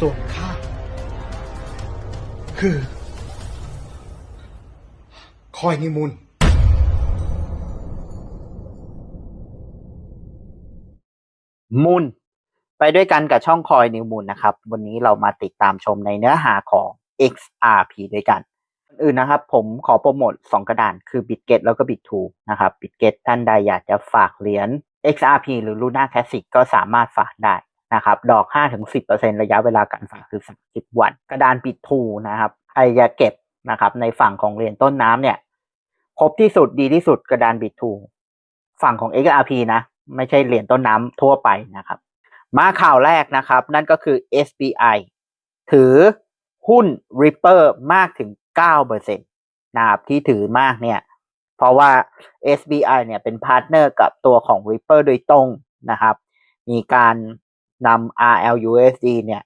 ส่วนข้าคือ คอยนิมูลมูลไปด้วยกันกับช่องคอยนิวมูลนะครับ วันนี้เรามาติดตามชมในเนื้อหาของ XRP ด้วยกันอนอื่นนะครับ ผมขอโปรโมท2กระดานคือ Bitget แล้วก็ Bit2 นะครับ Bitget ท่านใดอยากจะฝากเหรียญ XRP หรือ Luna Classic ก็สามารถฝากได้ นะครับ ดอก 5-10%ระยะเวลาการฝากคือ 30 วัน กระดาน Bit2 นะครับใครจะเก็บนะครับ ในฝั่งของเหรียญต้นน้ำเนี่ย ครบที่สุดดีที่สุดกระดาน Bit2 ฝั่งของ XRP นะ ไม่ใช่เหรียญต้นน้ำทั่วไปนะครับ มาข่าวแรกนะครับ นั่นก็คือ SBI ถือหุ้น Ripper มากถึง 9%นะครับที่ถือมากเนี่ย เพราะว่า SBI เนี่ยเป็นพาร์ทเนอร์กับตัวของ Ripper โดยตรงนะครับ มีการ นำ RLUSD เนี่ย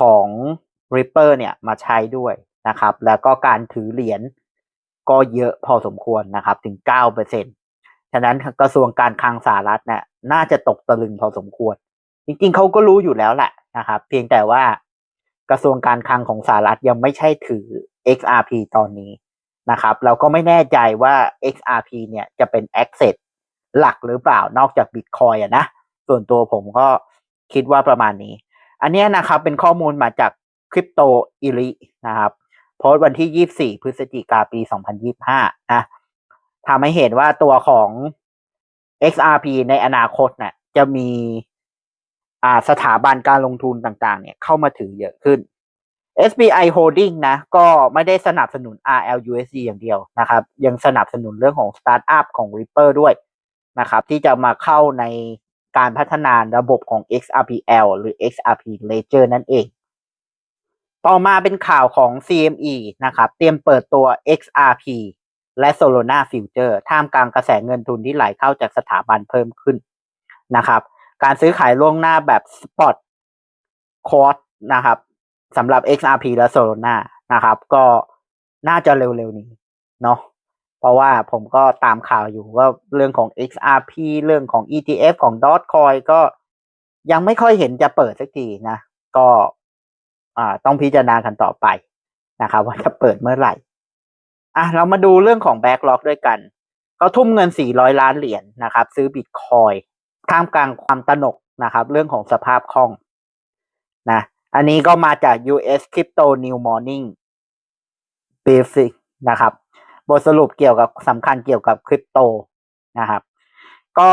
ของ Ripper เนี่ยมาใช้ด้วยนะครับ แล้วก็การถือเหรียญก็เยอะพอสมควรนะครับ ถึง 9%ฉะนั้นกระทรวงการคลังสหรัฐเนี่ยน่าจะตกตะลึงพอสมควร จริงๆเขาก็รู้อยู่แล้วแหละนะครับ เพียงแต่ว่ากระทรวงการคลังของสหรัฐยังไม่ใช่ถือ XRP ตอนนี้นะครับ เราก็ไม่แน่ใจว่า XRP เนี่ยจะเป็น Asset หลักหรือเปล่านอกจาก Bitcoin อะนะ ส่วนตัวผมก็ คิดว่าประมาณนี้ อันเนี้ยนะครับเป็นข้อมูลมาจากคริปโตอิลินะครับโพสต์วันที่ 24 พฤศจิกาปี 2025 นะทำให้เห็นว่าตัวของ XRP ในอนาคตเนี่ยจะมีอ่าสถาบันการลงทุนต่างๆ เนี่ยเข้ามาถือเยอะขึ้น SBI Holding นะ ก็ไม่ได้สนับสนุน RLUSD อย่างเดียวนะครับ ยังสนับสนุนเรื่องของสตาร์ทอัพของ Ripper ด้วยนะครับ ที่จะมาเข้าใน การพัฒนาระบบของ XRPL หรือ XRP Ledger นั่นเอง ต่อมาเป็นข่าวของ CME นะครับ เตรียมเปิดตัว XRP และ Solana Future ท่ามกลางกระแสเงินทุนที่ไหลเข้าจากสถาบันเพิ่มขึ้นนะครับ การซื้อขายล่วงหน้าแบบ Spot c o r d นะครับสำหรับ XRP และ Solana นะครับ ก็น่าจะเร็วๆนี้เนาะ เพราะว่าผมก็ตามข่าวอยู่ว่าเรื่องของ XRP เรื่องของ ETF ของ Dogecoin ก็ยังไม่ค่อยเห็นจะเปิดสักทีนะ ก็อ่าต้องพิจารณากันต่อไปนะครับว่าจะเปิดเมื่อไหร่อะเรามาดูเรื่องของ Backlog ด้วยกันเขาทุ่มเงิน 400 ล้านเหรียญนะครับ ซื้อบิตคอยท่ามกลางความตระหนกนะครับ เรื่องของสภาพคล่องนะอันนี้ก็มาจาก US Crypto New Morning Briefing นะครับ บทสรุปเกี่ยวกับสำคัญเกี่ยวกับคริปโตนะครับ ก็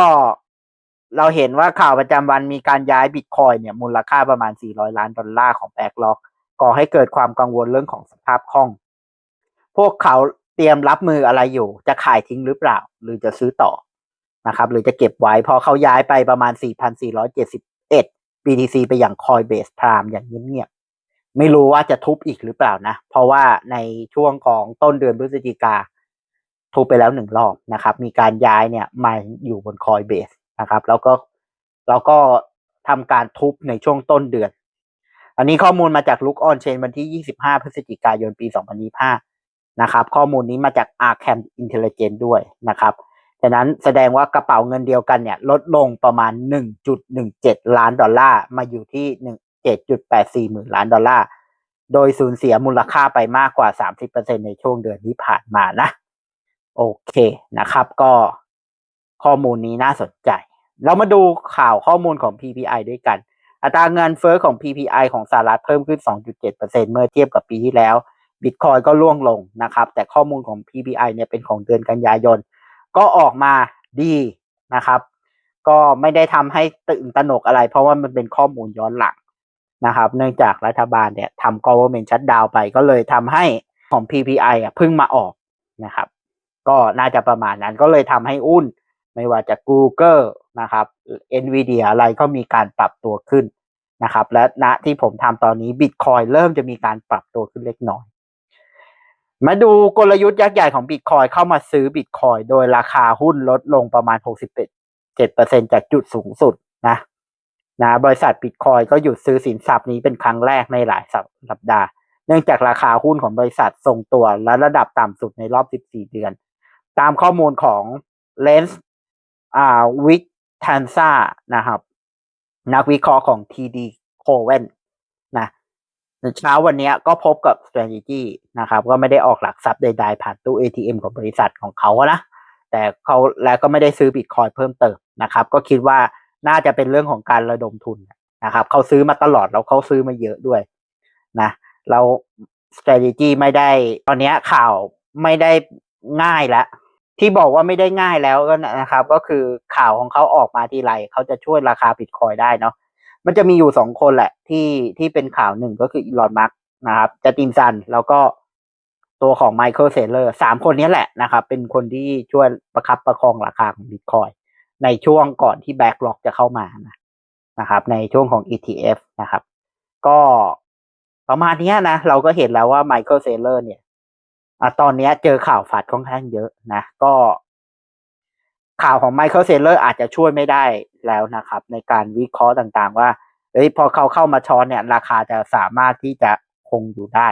เราเห็นว่าข่าวประจำวันมีการย้ายบิตคอยเนี่ยมูลค่าประมาณ 400 ล้านดอลลาร์ของแบ็กล็อกก่อให้เกิดความกังวลเรื่องของสภาพคล่อง พวกเขาเตรียมรับมืออะไรอยู่ จะขายทิ้งหรือเปล่า หรือจะซื้อต่อนะครับ หรือจะเก็บไว้พอเขาย้ายไปประมาณ 4,471 BTC ไปอย่าง Coinbase Prime อย่างเงียบ ไม่รู้ว่าจะทุบอีกหรือเปล่านะ เพราะว่าในช่วงของต้นเดือนพฤศจิกา ทุบไปแล้วหนึ่งรอบนะครับ มีการย้ายเนี่ยมาอยู่บน Coinbase นะครับ แล้วก็แล้วก็ทำการทุบในช่วงต้นเดือน อันนี้ข้อมูลมาจาก Look On Chain วันที่ 25 พฤศจิกายนปี 2025 นะครับ ข้อมูลนี้มาจาก Arkham Intelligence ด้วยนะครับฉะนั้นแสดงว่ากระเป๋าเงินเดียวกันเนี่ย ลดลงประมาณ 1.17 ล้านดอลลาร์มาอยู่ที่ 7.84หมื่นล้านดอลลาร์ โดยสูญเสียมูลค่าไปมากกว่า 30%ในช่วงเดือนที่ผ่านมานะ โอเคนะครับ ก็ข้อมูลนี้น่าสนใจ เรามาดูข่าวข้อมูลของ PPI ด้วยกัน อัตราเงินเฟ้อของ PPI ของสหรัฐเพิ่มขึ้น 2.7%เมื่อเทียบกับปีที่แล้ว Bitcoin ก็ร่วงลงนะครับ แต่ข้อมูลของ PPI เนี่ยเป็นของเดือนกันยายน ก็ออกมาดีนะครับ ก็ไม่ได้ทำให้ตื่นตระหนกอะไร เพราะว่ามันเป็นข้อมูลย้อนหลัง นะครับ เนื่องจากรัฐบาลเนี่ยทำ government shutdown ไปก็เลยทำให้ของ PPI อะเพิ่งมาออกนะครับ ก็น่าจะประมาณนั้นก็เลยทำให้หุ้น ไม่ว่าจะ Google นะครับ Nvidia อะไรก็มีการปรับตัวขึ้นนะครับ และณที่ผมทำตอนนี้ Bitcoin เริ่มจะมีการปรับตัวขึ้นเล็กน้อย มาดูกลยุทธ์ยักษ์ใหญ่ของ Bitcoin เข้ามาซื้อ Bitcoin โดยราคาหุ้นลดลงประมาณ67%จากจุดสูงสุดนะ นะบริษัท Bitcoin ก็หยุดซื้อสินทรัพย์นี้เป็นครั้งแรกในหลายสัปดาห์ เนื่องจากราคาหุ้นของบริษัททรงตัวและระดับต่ำสุดในรอบ 14 เดือน ตามข้อมูลของ Lens อ่าวิกทันซ่านะครับ นักวิเคราะห์ของ TD Cowen นะเช้าวันนี้ก็พบกับ strategy นะครับ ก็ไม่ได้ออกหลักทรัพย์ใดๆ ผ่านตู้ ATM ของบริษัทของเขานะ แต่เขาแล้วก็ไม่ได้ซื้อบิตคอยเพิ่มเติมนะครับ ก็คิดว่า น่าจะเป็นเรื่องของการระดมทุนนะครับเขาซื้อมาตลอดแล้วเขาซื้อมาเยอะด้วยนะเรา strategy ไม่ได้ ตอนนี้ข่าวไม่ได้ง่ายแล้วที่บอกว่าไม่ได้ง่ายแล้วก็นะครับ ก็คือข่าวของเขาออกมาทีไรเขาจะช่วยราคาบิตคอยได้เนาะมันจะมีอยู่สองคนแหละ ที่ที่เป็นข่าวหนึ่งก็คืออีลอนมัสนะครับจะตินซันแล้วก็ตัวของไมเคิลเซเลอร์สามคนนี้แหละนะครับ เป็นคนที่ช่วยประคับประคองราคาของบิตคอย ในช่วงก่อนที่แบ็กล็อกจะเข้ามานะนะครับ ในช่วงของ ETF นะครับ ก็ประมาณนี้นะ เราก็เห็นแล้วว่าไมเคิลเซเลอร์เนี่ยอตอนนี้เจอข่าวฝัดค่อนข้างเยอะนะ ก็ ข่าวของไมเคิลเซเลอร์อาจจะช่วยไม่ได้แล้วนะครับ ในการวิเคราะห์ต่างๆ ว่าเฮ้ยพอเขาเข้ามาช้อนเนี่ย ราคาจะสามารถที่จะคงอยู่ได้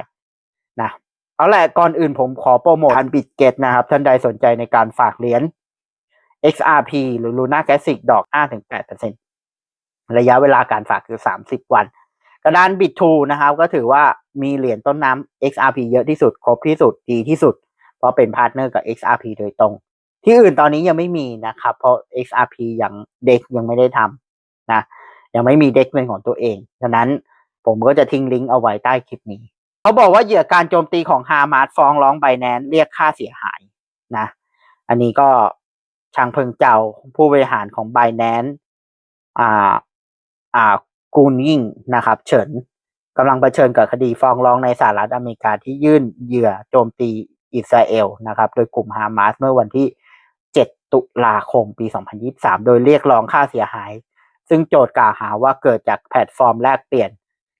นะเอาแหละก่อนอื่นผมขอโปรโมทการบิดเกตนะครับ ท่านใดสนใจในการฝากเหรียญ XRP หรือ Luna Classic ดอก 5-8%ระยะเวลาการฝากคือ 30 วัน กระดานบิตทูนะครับ ก็ถือว่ามีเหรียญต้นน้ำ XRP เยอะที่สุด ครบที่สุด ดีที่สุด เพราะเป็นพาร์ทเนอร์กับ XRP โดยตรง ที่อื่นตอนนี้ยังไม่มีนะครับ เพราะ XRP ยังเด็กยังไม่ได้ทำนะ ยังไม่มีเด็กเป็นของตัวเอง ฉะนั้นผมก็จะทิ้งลิงก์เอาไว้ใต้คลิปนี้ เขาบอกว่าเหยื่อการโจมตีของฮามาสฟ้องร้องไบแนนเรียกค่าเสียหายนะ อันนี้ก็ ชางเพิงเจ้าผู้บริหารของไบแนนอ่าอ่ากูนยิ่งนะครับ เฉินกำลังเผชิญกับคดีฟ้องร้องในสหรัฐอเมริกาที่ยื่นเหยื่อโจมตีอิสราเอลนะครับ โดยกลุ่มฮามาสเมื่อวันที่ 7 ตุลาคมปี 2023 โดยเรียกร้องค่าเสียหาย ซึ่งโจทย์กล่าวหาว่าเกิดจากแพลตฟอร์มแลกเปลี่ยน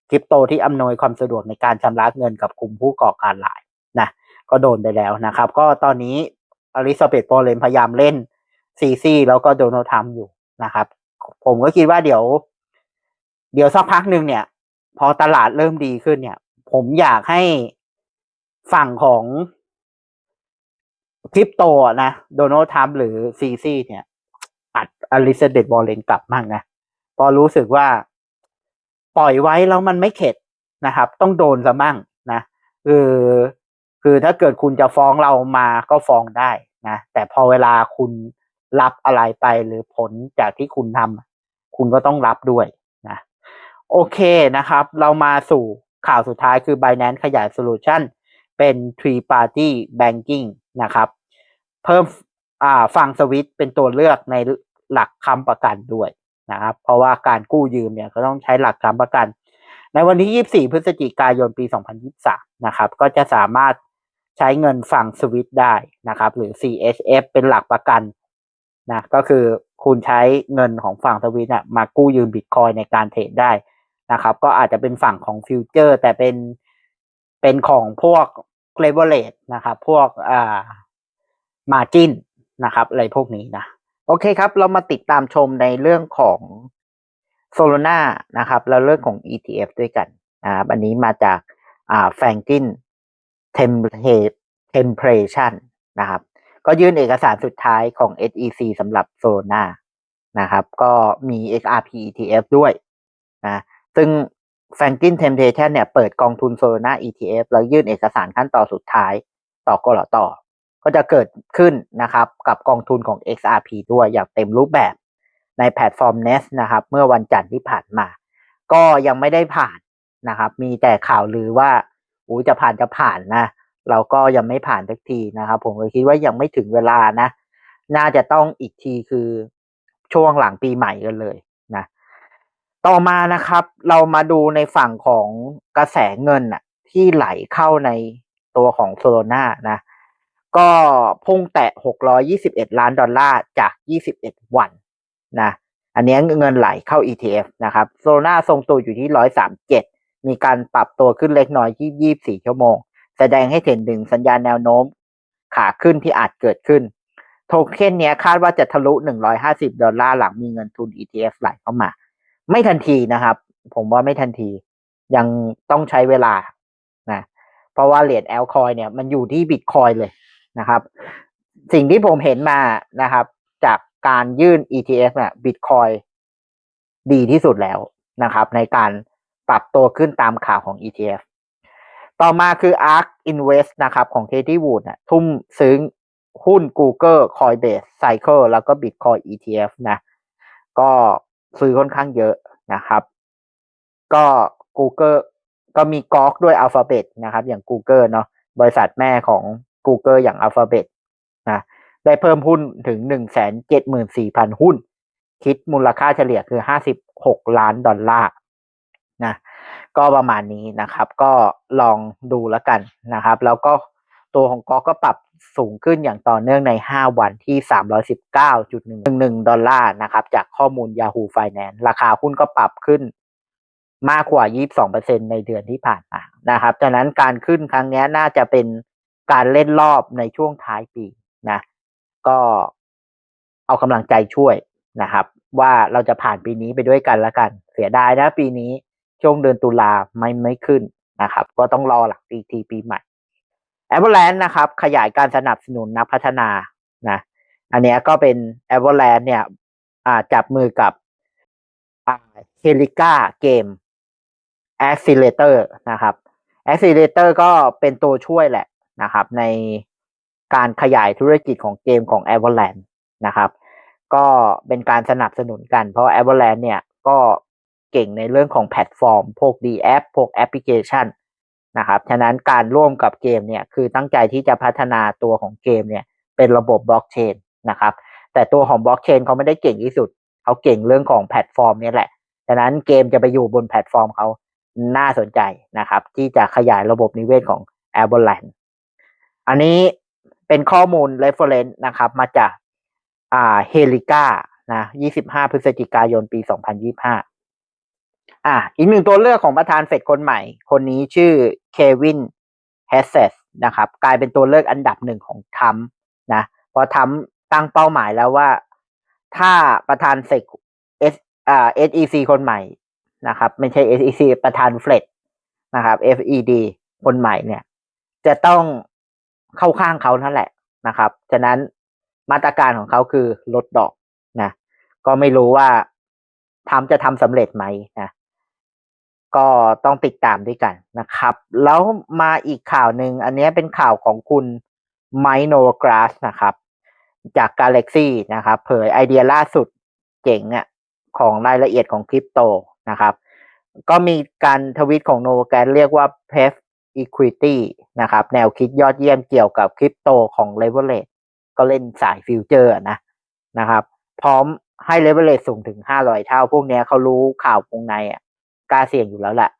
คริปโตที่อำนวยความสะดวกในการชำระเงินกับกลุ่มผู้ก่อการร้ายนะก็โดนไปแล้วนะครับ ก็ตอนนี้อลิซาเบธโปเลนพยายามเล่น ซีซีแล้วก็โดนัลด์ทรัมป์อยู่นะครับ ผมก็คิดว่าเดี๋ยว เดี๋ยวสักพักหนึ่งเนี่ย พอตลาดเริ่มดีขึ้นเนี่ย ผมอยากให้ฝั่งของคริปโตนะโดนัลด์ทรัมป์หรือซีซีเนี่ย อัดอลิซาเบธวอลเลนกลับมั่งนะพอรู้สึกว่าปล่อยไว้แล้วมันไม่เข็ดนะครับ ต้องโดนซะมั่งนะคือคือถ้าเกิดคุณจะฟ้องเรามาก็ฟ้องได้นะแต่พอเวลาคุณ รับอะไรไปหรือผลจากที่คุณทำคุณก็ต้องรับด้วยนะโอเคนะครับ เรามาสู่ข่าวสุดท้ายคือ Binance ขยายโซลูชันเป็น Three Party Banking นะครับ เพิ่มอ่าฟังสวิตเป็นตัวเลือกในหลักค้ำประกันด้วยนะครับ เพราะว่าการกู้ยืมเนี่ยก็ต้องใช้หลักค้ำประกัน ในวันที่ 24 พฤศจิกายนปี 2023 นะครับ ก็จะสามารถใช้เงินฝั่งสวิตได้นะครับ หรือ CHF เป็นหลักประกัน นะก็คือคุณใช้เงินของฝั่งสวิตมากู้ยืมบิตคอยในการเทรดได้นะครับ ก็อาจจะเป็นฝั่งของฟิวเจอร์ แต่เป็นเป็นของพวกเลเวเรจนะครับ พวกอ่ามาจินนะครับอะไรพวกนี้นะ โอเคครับ เรามาติดตามชมในเรื่องของโซล n a นะครับ แล้วเรื่องของ ETF ด้วยกันนะครับอันนี้มาจากอ่าแฟงกินเทมเทมเพรชันนะครับ ก็ยื่นเอกสารสุดท้ายของ SEC สำหรับโซล n a นะครับ ก็มี XRP ETF ด้วยนะซึ่ง Franklin Temptation เนี่ยเปิดกองทุนโซล n a ETF แล้วยื่นเอกสารขั้นตอนสุดท้ายต่อกรต่อ ก็จะเกิดขึ้นนะครับกับกองทุนของ XRP ด้วยอย่างเต็มรูปแบบในแพลตฟอร์ม Nest นะครับ เมื่อวันจันทร์ที่ผ่านมา ก็ยังไม่ได้ผ่านนะครับ มีแต่ข่าวลือว่าอูจะผ่านจะผ่านนะ เราก็ยังไม่ผ่านสักทีนะครับ ผมก็คิดว่ายังไม่ถึงเวลานะ น่าจะต้องอีกทีคือช่วงหลังปีใหม่กันเลยนะ ต่อมานะครับ เรามาดูในฝั่งของกระแสเงินอะที่ไหลเข้าในตัวของโซโลนานะ ก็พุ่งแตะ 621 ล้านดอลลาร์จาก 21 วันนะอันนี้เงินไหลเข้า ETF นะครับโซโลนาทรงตัวอยู่ที่ 137 มีการปรับตัวขึ้นเล็กน้อยที่24 ชั่วโมง แสดงให้เห็นถึงสัญญาณแนวโน้มขาขึ้นที่อาจเกิดขึ้น โทเค็นเนี้ยคาดว่าจะทะลุ 150 ดอลลาร์หลังมีเงินทุน ETF ไหลเข้ามา ไม่ทันทีนะครับ ผมว่าไม่ทันที ยังต้องใช้เวลานะเพราะว่าเหรียญแอลคอยเนี่ยมันอยู่ที่บิตคอยเลยนะครับ สิ่งที่ผมเห็นมานะครับ จากการยื่น ETF เนี่ยบิตคอยดีที่สุดแล้วนะครับ ในการปรับตัวขึ้นตามข่าวของ ETF ต่อมาคือ ARK Invest นะครับของ Katie Wood นะทุ่มซื้อหุ้น Google Coinbase Cycle แล้วก็ Bitcoin ETF นะก็ซื้อค่อนข้างเยอะนะครับ ก็ Google ก็มีกอกด้วย Alphabet นะครับ อย่าง Google เนาะบริษัทแม่ของ Google อย่าง Alphabet นะได้เพิ่มหุ้นถึง 174,000 หุ้น คิดมูลค่าเฉลี่ยคือ 56 ล้านดอลลาร์นะ ก็ประมาณนี้นะครับ ก็ลองดูแล้วกันนะครับ แล้วก็ตัวของกอก็ปรับสูงขึ้นอย่างต่อเนื่องใน 5 วันที่ 319.11 ดอลลาร์นะครับ จากข้อมูล Yahoo Finance ราคาหุ้นก็ปรับขึ้นมากกว่า 22%ในเดือนที่ผ่านมานะครับดังนั้นการขึ้นครั้งนี้น่าจะเป็นการเล่นรอบในช่วงท้ายปีนะ ก็เอากำลังใจช่วยนะครับ ว่าเราจะผ่านปีนี้ไปด้วยกันละกัน เสียดายนะปีนี้ ช่วงเดือนตุลาไม่ไม่ขึ้นนะครับ ก็ต้องรอหลังปีทีปีใหม่ a v a l a n c e นะครับ ขยายการสนับสนุนนักพัฒนานะอันนี้ก็เป็น a v a l a n c e เนี่ยจับมือกับอ่า Helica Game Accelerator นะครับ Accelerator ก็เป็นตัวช่วยแหละนะครับ ในการขยายธุรกิจของเกมของ Avalanche นะครับ ก็เป็นการสนับสนุนกันเพราะ Avalanche เนี่ยก็ เก่งในเรื่องของแพลตฟอร์ม พวก D app พวกแอปพลิเคชันนะครับ ฉะนั้นการร่วมกับเกมเนี่ยคือตั้งใจที่จะพัฒนาตัวของเกมเนี่ยเป็นระบบบล็อกเชนนะครับ แต่ตัวของบล็อกเชนเขาไม่ได้เก่งที่สุด เขาเก่งเรื่องของแพลตฟอร์มเนี่ยแหละ ฉะนั้นเกมจะไปอยู่บนแพลตฟอร์มเขาน่าสนใจนะครับ ที่จะขยายระบบนิเวศของ Avalanche อันนี้เป็นข้อมูล reference นะครับ มาจากอ่าเฮลิก้านะ 25 พฤศจิกายน ปี 2025 อ่าอีกหนึ่งตัวเลือกของประธานเฟดคนใหม่ คนนี้ชื่อเควินแฮสเซสนะครับ กลายเป็นตัวเลือกอันดับหนึ่งของทัมนะเพราะทัมตั้งเป้าหมายแล้วว่า ถ้าประธานเฟดเอสอ่า SEC คนใหม่นะครับ ไม่ใช่ SEC ประธานเฟดนะครับ FED คนใหม่เนี่ย จะต้องเข้าข้างเขานั่นแหละนะครับฉะนั้นมาตรการของเขาคือลดดอกนะ ก็ไม่รู้ว่าทำจะทำสำเร็จไหมนะ ก็ต้องติดตามด้วยกันนะครับ แล้วมาอีกข่าวหนึ่งอันนี้เป็นข่าวของคุณไมโนกราสนะครับ จาก Galaxy นะครับ เผยไอเดียล่าสุดเจ๋งอะของรายละเอียดของคริปโตนะครับ ก็มีการทวิตของโนแกนเรียกว่า p e f Equity นะครับ แนวคิดยอดเยี่ยมเกี่ยวกับคริปโตของ Leverage ก็เล่นสายฟิวเจอร์นะนะครับ พร้อมให้ Leverage สูงถึง 500 เท่า พวกนี้เขารู้ข่าววงในอะ กล้าเสี่ยงอยู่แล้วแหละ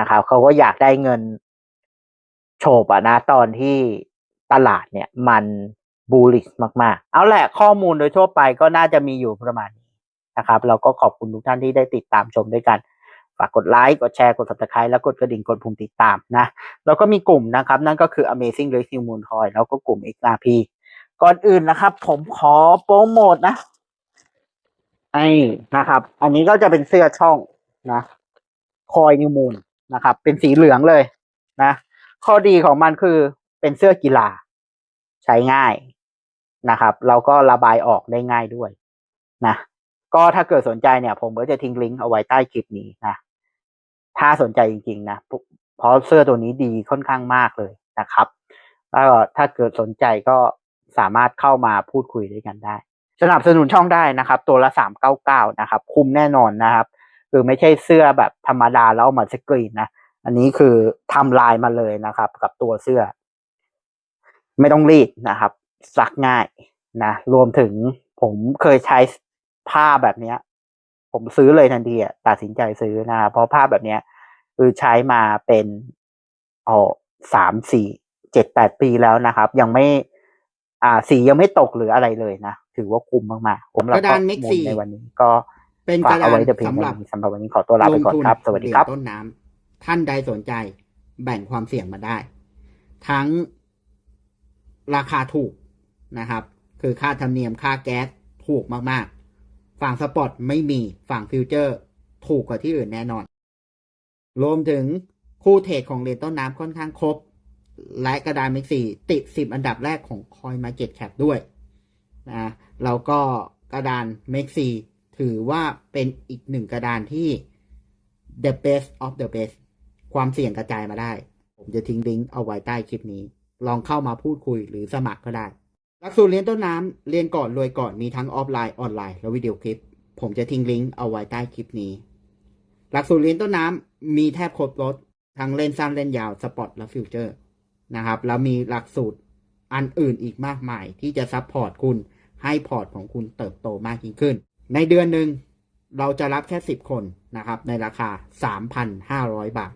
นะครับเขาก็อยากได้เงินโฉบอะนะตอนที่ตลาดเนี่ยมันบูลลิชมากๆ เอาแหละข้อมูลโดยทั่วไปก็น่าจะมีอยู่ประมาณนี้นะครับ เราก็ขอบคุณทุกท่านที่ได้ติดตามชมด้วยกัน ฝากกดไลค์ กดแชร์ กด subscribe แล้วกดกระดิ่ง กดปุ่มติดตามนะ แล้วก็มีกลุ่มนะครับ นั่นก็คือ Amazing r a c i n g Moon Coin แล้วก็กลุ่ม XRP ก่อนอื่นนะครับ ผมขอโปรโมทนะไอ้นะครับ อันนี้ก็จะเป็นเสื้อช่องนะ คอยนิวมูลนะครับ เป็นสีเหลืองเลยนะ ข้อดีของมันคือเป็นเสื้อกีฬา ใช้ง่ายนะครับเราก็ระบายออกได้ง่ายด้วยนะก็ถ้าเกิดสนใจเนี่ย ผมก็จะทิ้งลิงก์เอาไว้ใต้คลิปนี้นะถ้าสนใจจริงๆนะเพราะเสื้อตัวนี้ดีค่อนข้างมากเลยนะครับแล้วถ้าเกิดสนใจก็สามารถเข้ามาพูดคุยด้วยกันได้ สนับสนุนช่องได้นะครับ ตัวละสามเก้าเก้านะครับ คุ้มแน่นอนนะครับ คือไม่ใช่เสื้อแบบธรรมดาแล้วเอามาสกรีนนะ อันนี้คือทำลายมาเลยนะครับ กับตัวเสื้อ ไม่ต้องรีดนะครับ ซักง่ายนะรวมถึงผมเคยใช้ผ้าแบบเนี้ยผมซื้อเลยทันทีอะตัดสินใจซื้อนะเพราะผ้าแบบเนี้ยคือใช้มาเป็นอ๋อสามสี่เจ็ดแปดปีแล้วนะครับ ยังไม่ อ่าสียังไม่ตกหรืออะไรเลยนะ ถือว่าคุ้มมากๆผมแล้วกระก็ดาน Mac มูล4ในวันนี้ก็ เป็นฝากกระเอาดานไว้แต่เพียงสำหรับเท่านี้สำหรับวันนี้ขอตัวลาไปก่อนครับ สวัสดีครับเหยญต้นน้ำท่านใดสนใจแบ่งความเสี่ยงมาได้ ทั้งราคาถูกนะครับ คือค่าธรรมเนียมค่าแก๊สถูกมากๆ ฝั่งสปอร์ตไม่มีฝั่งฟิวเจอร์ ถูกกว่าที่อื่นแน่นอน รวมถึงคู่เทรดของเหรียญต้นน้ำค่อนข้างครบ และกระดานเม็กซี่ติดสิบอันดับแรกของ Coin Market Cap ด้วยนะแล้วก็กระดานเม็กซี่ ถือว่าเป็นอีกหนึ่งกระดานที่ the best of the best ความเสี่ยงกระจายมาได้ ผมจะทิ้งลิงก์เอาไว้ใต้คลิปนี้ ลองเข้ามาพูดคุยหรือสมัครก็ได้ หลักสูตรเรียนต้นน้ำเรียนก่อนรวยก่อนมีทั้งออฟไลน์ออนไลน์และวิดีโอคลิป ผมจะทิ้งลิงก์เอาไว้ใต้คลิปนี้ หลักสูตรเรียนต้นน้ำมีแทบครบรถทั้งเล่นสั้นเล่นยาวสปอร์ตและฟิวเจอร์นะครับแล้วมีหลักสูตรอันอื่นอีกมากมายที่จะซัพพอร์ตคุณให้พอร์ตของคุณเติบโตมากยิ่งขึ้น ในเดือนหนึ่งเราจะรับแค่ 10 คนนะครับ ในราคา 3,500 บาท